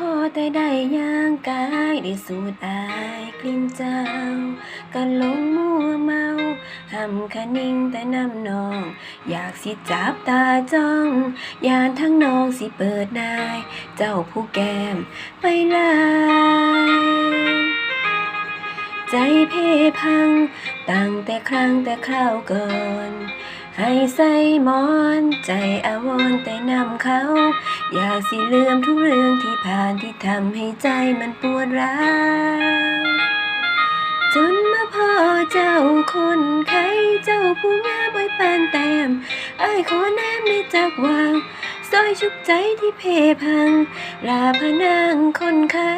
พอแต่ได้ย่างกายได้สูดอายกลิ่นเจ้าก็หลงมัวเมาหำคะนิ่งแต่น้ำนอง อยากสิจับตาจ้องยานทั้งน้องสิเปิดนาย เจ้าผู้แก้มไปลายใจเพพัง ตั้งแต่ครั้งแต่คราวก่อน ให้ใส่หมอนใจอาวรณ์แต่นำเขา อยากสิลืมทุกเรื่องที่ผ่านที่ทำให้ใจมันปวดร้าวจนมาพอเจ้าคนไข้เจ้าผู้งามไว้ปานแต้มไอ้ขอแนมในจักวางซอยชุบใจที่เพพังลาพนางคนไข้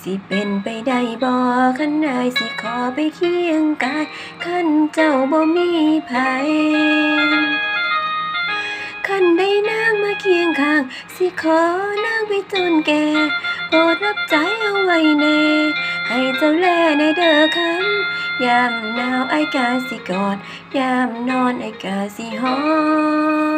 สิเป็นไปได้บ่ขันนายสิขอไปเคียงกายขันเจ้าบ่มีภัย เคียงข้าง สิขอนางไปจนแก่โปรดรับใจเอาไว้แน่ ให้เจ้าแลในเด้อคำยามหนาวไอ้กาสิกอดยามนอนไอ้กาสิหอม